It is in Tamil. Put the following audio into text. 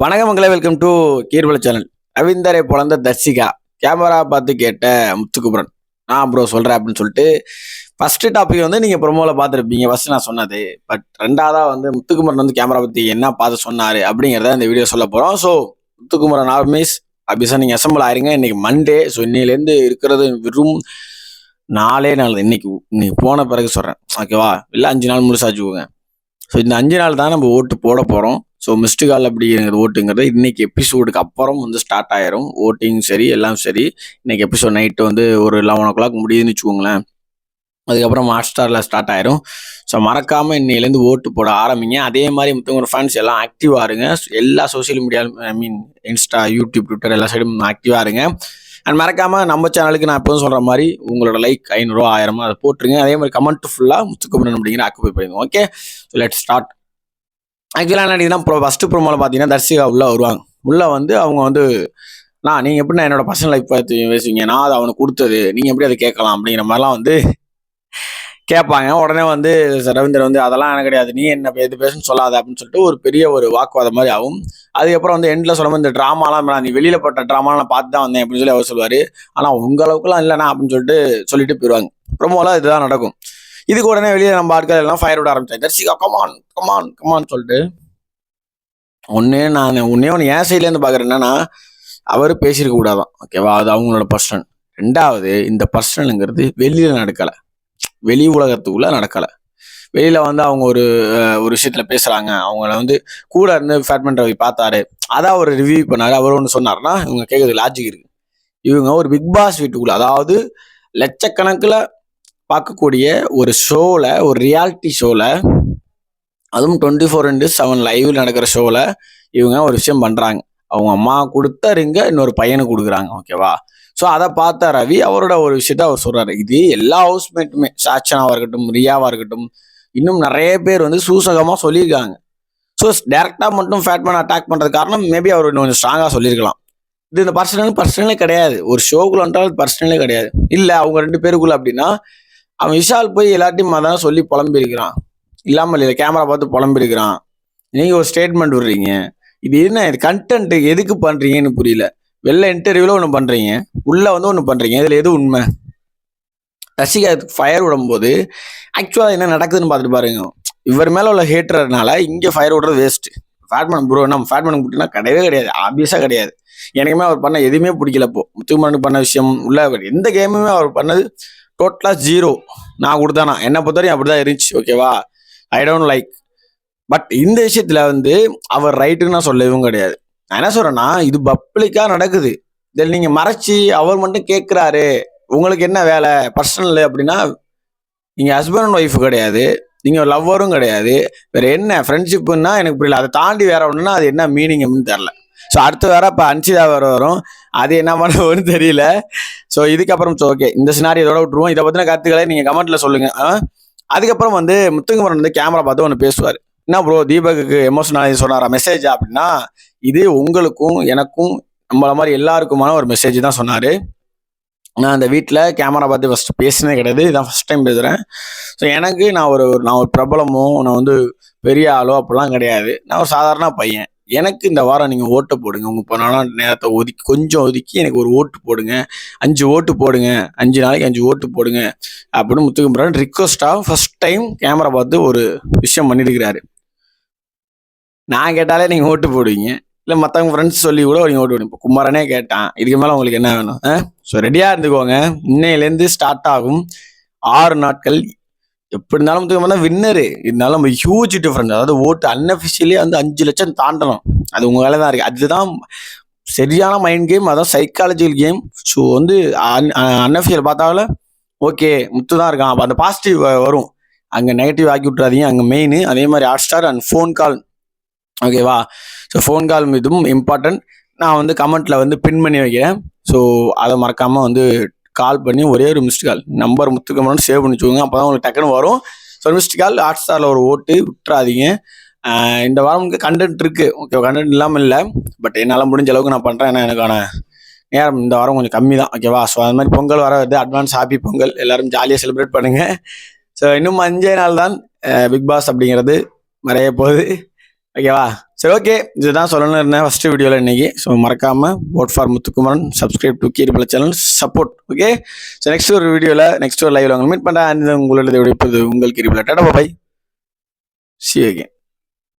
வணக்கம் மங்களே வெல்கம் டு கீர்வல சேனல் ரவீந்தரை பிறந்த தர்சிகா கேமரா பார்த்து கேட்ட முத்துக்குமரன். நான் ப்ரோ சொல்கிறேன் அப்படின்னு சொல்லிட்டு ஃபஸ்ட்டு டாபிக் வந்து நீங்கள் ப்ரொமோவில் பார்த்துருப்பீங்க. ஃபஸ்ட்டு நான் சொன்னது. பட் ரெண்டாவதாக வந்து முத்துக்குமரன் வந்து கேமரா பற்றி என்ன பார்த்து சொன்னார் அப்படிங்கிறத இந்த வீடியோ சொல்ல போகிறோம் ஸோ முத்துக்குமரன் ஆர்மிஸ் அபிசா நீங்கள் அசம்பிள் ஆயிருங்க. இன்றைக்கி மண்டே ஸோ இன்னிலேருந்து இருக்கிறது வெறும் நாலே நாள். இன்னைக்கு இன்னைக்கு போன பிறகு சொல்கிறேன் ஓகேவா இல்லை அஞ்சு நாள் முழுசாச்சுக்கோங்க ஸோ இந்த அஞ்சு நாள் தான் நம்ம ஓட்டு போட போகிறோம் ஸோ மிஸ்டு கால் அப்படிங்கிறது ஓட்டுங்கிறது இன்னைக்கு எபிசோடுக்கு அப்புறம் வந்து ஸ்டார்ட் ஆயிரும். ஓட்டிங் சரி எல்லாம் சரி. இன்னைக்கு எபிசோட் நைட்டு வந்து ஒரு லெவன் ஓ கிளாக் முடியுதுன்னு வச்சுக்கோங்களேன். அதுக்கப்புறம் ஹாட் ஸ்டாரில் ஸ்டார்ட் ஆயிரும். ஸோ மறக்காமல் இன்னையிலேருந்து ஓட்டு போட ஆரம்பிங்க. அதே மாதிரி மற்றவங்க ஃபேன்ஸ் எல்லாம் ஆக்டிவாக இருங்க. எல்லா social மீடியாலும் I mean insta YouTube Twitter எல்லா சைடும் ஆக்டிவாக இருங்க. அண்ட் மறக்காமல் நம்ம சேனலுக்கு நான் எப்போதும் சொல்கிற மாதிரி உங்களோட லைக் ஐநூறுரூவா ஆயிரமா அதை போட்டுருங்க. அதே மாதிரி கமெண்ட் ஃபுல்லாக முத்துக்குமரன் அப்படிங்கிற ஆக்குபை பண்ணிடுங்க. ஓகே ஸோ லெட் ஸ்டார்ட் ஆக்சுவலாக என்ன ப்ரோ ஃபஸ்ட்டு ப்ரோமோவில் பார்த்தீங்கன்னா தர்சிகா உள்ளே வருவாங்க. உள்ளே வந்து அவங்க வந்து நான் நீங்கள் எப்படி என்னோட பர்சனல் லைஃப் பார்த்து பேசுவீங்க? நான் அது அவனுக்கு கொடுத்தது. நீங்கள் எப்படி அதை கேட்கலாம்? அப்படிங்கிற மாதிரிலாம் வந்து கேட்பாங்க. உடனே வந்து ரவீந்தர் வந்து அதெல்லாம் எனக்கு கிடையாது. நீ என்ன எது பேசுன்னு சொல்லாத. அப்படின்னு சொல்லிட்டு ஒரு பெரிய ஒரு வாக்குவாதம் மாதிரி ஆகும். அதுக்கப்புறம் வந்து எண்டில் சொல்லும்போது இந்த ட்ராமாலாம் நீ வெளியில் போட்ட ட்ராமாலாம் நான் பார்த்து தான் வந்தேன். அப்படின்னு சொல்லி அவர் சொல்லுவார். ஆனால் உங்க அளவுக்குலாம் இல்லைண்ணா அப்படின்னு சொல்லிட்டு சொல்லிட்டு போயிடுவாங்க ப்ரோமோலாம் இதுதான் நடக்கும். இதுக்கு உடனே வெளியே நம்ம ஆட்கள் எல்லாம் ஃபயர் விட ஆரம்பிச்சாங்க. தர்ஷிகா கமான் கமான் கமான் சொல்லிட்டு. ஒன்று நான் உன்னே ஒன்று என் சைட்லேருந்து பார்க்குறேன் என்னன்னா அவர் பேசியிருக்க கூடாதான். ஓகேவா அது அவங்களோட பர்சனல் ரெண்டாவது இந்த பர்சனலுங்கிறது வெளியில் நடக்கலை. வெளி உலகத்துக்குள்ளே நடக்கலை. வெளியில் வந்து அவங்க ஒரு ஒரு விஷயத்தில் பேசுகிறாங்க அவங்கள வந்து கூட இருந்து ஃபேட்மெண்ட் ரவி பார்த்தாரு. அதான் அவர் ரிவ்யூ பண்ணார். அவர் ஒன்று சொன்னார்னா இவங்க கேட்குறது லாஜிக் இருக்கு. இவங்க ஒரு பிக் பாஸ் வீட்டுக்குள்ளே அதாவது லட்சக்கணக்கில் பார்க்கக்கூடிய ஒரு ஷோவில் ஒரு ரியாலிட்டி ஷோவில் அதுவும் டுவெண்ட்டி ஃபோர் இன்ட்டு செவன் லைவில் நடக்கிற ஷோவில் இவங்க ஒரு விஷயம் பண்ணுறாங்க அவங்க அம்மா கொடுத்த ரிங்க இன்னொரு பையனுக்கு கொடுக்குறாங்க ஓகேவா ஸோ அதை பார்த்த ரவி அவரோட ஒரு விஷயத்த அவர் சொல்கிறாரு இது எல்லா ஹவுஸ்மேட்டுமே சாச்சனாவாக இருக்கட்டும் ரியாவாக இருக்கட்டும் இன்னும் நிறைய பேர் வந்து சூசகமாக சொல்லியிருக்காங்க. ஸோ டேரெக்டாக மட்டும் ஃபேட்மேன் அட்டாக் பண்ணுறது காரணம் மேபி அவர் இன்னும் கொஞ்சம் ஸ்ட்ராங்காக சொல்லியிருக்கலாம். இது இந்த பர்சனல் பர்சனலே கிடையாது. ஒரு ஷோக்குள்ள வந்தாலும் பர்சனலே கிடையாது. இல்லை அவங்க ரெண்டு பேருக்குள்ள அப்படின்னா அவன் விஷால் போய் எல்லாத்தையும் அதான் சொல்லி புலம்பிருக்கிறான் இல்லாமல் இல்லை கேமரா பார்த்து புலம்பிருக்கிறான் நீங்கள் ஒரு ஸ்டேட்மெண்ட் விடுறீங்க. இது என்ன இது கண்டென்ட் எதுக்கு பண்ணுறீங்கன்னு புரியல. வெளில இன்டர்வியூவில் ஒன்று பண்ணுறீங்க உள்ளே வந்து ஒன்று பண்ணுறீங்க இதில் எது உண்மை? ரசிகா ஃபயர் விடும்போது ஆக்சுவலாக என்ன நடக்குதுன்னு பார்த்துட்டு பாருங்க. இவர் மேலே உள்ள ஹேட்டர்னால இங்கே ஃபயர் விடுறது வேஸ்ட்டு ஃபேட்மேன் ப்ரோ நம்ம ஃபேட்மேன் பிடினா கிடையவே கிடையாது. ஆப்வியஸாக கிடையாது. எனக்குமே அவர் பண்ண எதுவுமே பிடிக்கல இப்போ. முத்துக்குமரனுக்கு பண்ண விஷயம் உள்ள எந்த கேமுமே அவர் பண்ணது டோட்டலாக ஜீரோ நான் கொடுத்தானா என்னை பொறுத்தவரையும் அப்படி தான் இருந்துச்சு ஓகேவா ஐ டோன்ட் லைக் பட் இந்த விஷயத்தில் வந்து அவர் ரைட்டுன்னு நான் சொல்லவும் கிடையாது. நான் என்ன சொல்கிறேன்னா இது பப்ளிக்காக நடக்குது. இதில் நீங்கள் மறைச்சி அவர் மட்டும் கேட்குறாரு உங்களுக்கு என்ன வேலை? பர்சனல் அப்படின்னா நீங்கள் ஹஸ்பண்ட் அண்ட் ஒய்ஃப் கிடையாது. நீங்கள் லவ்வரும் கிடையாது. வேற என்ன? ஃப்ரெண்ட்ஷிப்புன்னா எனக்கு புரியல. அதை தாண்டி வேற ஒன்றுனா அது என்ன மீனிங் அப்படின்னு தெரில ஸோ அடுத்து வேற இப்போ அன்சிதா வேறு வரும். அது என்ன பண்ணுவோன்னு தெரியல. ஸோ இதுக்கப்புறம் ஓகே இந்த சினாரி இதோட விட்டுருவோம். இதை பற்றின கருத்துக்களை நீங்கள் கமெண்ட்டில் சொல்லுங்கள் அதுக்கப்புறம் வந்து முத்துக்குமரன் வந்து கேமரா பார்த்து ஒன்று பேசுவார். என்ன ப்ரோ தீபக்கு எமோஷனல் சொன்னாரா? மெசேஜ் அப்படின்னா இது உங்களுக்கும் எனக்கும் நம்மள மாதிரி எல்லாருக்குமான ஒரு மெசேஜ் தான் சொன்னார். நான் அந்த வீட்டில் கேமரா பார்த்து ஃபஸ்ட்டு பேசினே கிடையாது. இதான் ஃபஸ்ட் டைம் பேசுகிறேன் ஸோ எனக்கு நான் ஒரு ஒரு- நான் ஒரு பிரபலமோ நான் வந்து பெரிய ஆளோ அப்படிலாம் கிடையாது. நான் ஒரு சாதாரண பையன். எனக்கு இந்த வாரம் நீங்கள் ஓட்டு போடுங்க. உங்கள் பொண்ணான நேரத்தை ஒதுக்கி கொஞ்சம் ஒதுக்கி எனக்கு ஒரு ஓட்டு போடுங்க. அஞ்சு ஓட்டு போடுங்க. அஞ்சு நாளைக்கு அஞ்சு ஓட்டு போடுங்க. அப்படின்னு முத்துக்குமரன் ரிக்வஸ்டாக ஃபர்ஸ்ட் டைம் கேமரா பார்த்து ஒரு விஷயம் பண்ணியிருக்கிறாரு நான் கேட்டாலே நீங்கள் ஓட்டு போடுவீங்க. இல்லை மற்றவங்க ஃப்ரெண்ட்ஸ் சொல்லி கூட நீங்கள் ஓட்டு போடுங்க இப்போ குமாரனே கேட்டான். இதுக்கு மேலே உங்களுக்கு என்ன வேணும்? ஸோ ரெடியாக இருந்துக்கோங்க. இன்னையிலேருந்து ஸ்டார்ட் ஆகும். ஆறு நாட்கள் எப்படி இருந்தாலும் முத்துக்குமரன் வின்னரு இருந்தாலும் நம்ம ஹியூஜ் டிஃப்ரெண்ட் அதாவது ஓட்டு அன்அஃபிஷியலி வந்து அஞ்சு லட்சம் தாண்டணும். அது உங்கள் வேலை தான் இருக்குது அதுதான் சரியான மைண்ட் கேம் அதான் சைக்காலஜிக்கல் கேம் ஸோ வந்து அன்அஃபிஷியல் uh, பார்த்தாவில் ஓகே முத்து தான் இருக்கான். அப்போ அந்த பாசிட்டிவ் வரும். அங்கே நெகட்டிவ் ஆக்கி விட்றாதீங்க அங்கே மெயின் அதே மாதிரி Hotstar and phone call ஓகேவா ஸோ ஃபோன் கால் இதுவும் இம்பார்ட்டன்ட் நான் வந்து கமெண்ட்டில் வந்து பின் பண்ணி வைக்கிறேன். ஸோ அதை மறக்காமல் வந்து கால் பண்ணி ஒரே ஒரு மிஸ்டு கால் நம்பர் முத்துக்கமன்னு சேவ் பண்ணி வச்சுக்கோங்க. அப்போ தான் உங்களுக்கு டக்குன்னு வரும். ஸோ மிஸ்டு கால் ஹாட் ஸ்டாரில் ஒரு ஓட்டு விட்டுறாதீங்க. இந்த வாரம் உங்களுக்கு கண்டென்ட் இருக்குது ஓகே கண்டென்ட் இல்லாமல் இல்லை. பட் என்னால் முடிஞ்ச அளவுக்கு நான் பண்ணுறேன் ஏன்னா எனக்கான நேரம் இந்த வாரம் கொஞ்சம் கம்மி தான். ஓகேவா ஸோ அது மாதிரி பொங்கல் வர வருது அட்வான்ஸ் ஹாப்பி பொங்கல். எல்லாரும் ஜாலியாக செலிப்ரேட் பண்ணுங்கள் ஸோ இன்னும் அஞ்சே நாள் தான் பிக் பாஸ் அப்படிங்கிறது மறைய போகுது. ஓகேவா சரி ஓகே இதுதான் சொல்லணும்னு இருந்தேன் ஃபஸ்ட்டு வீடியோவில் இன்றைக்கி ஸோ மறக்காமல் vote for Muthukumaran subscribe to கீரிபல channel support okay so next ஒரு வீடியோவில் நெக்ஸ்ட் ஒரு லைவ்ல உங்களை மீட் பண்ணுறேன் உங்களோட விடைப்பது உங்கள் கீரிபல டாடா பாய் சி ஓகே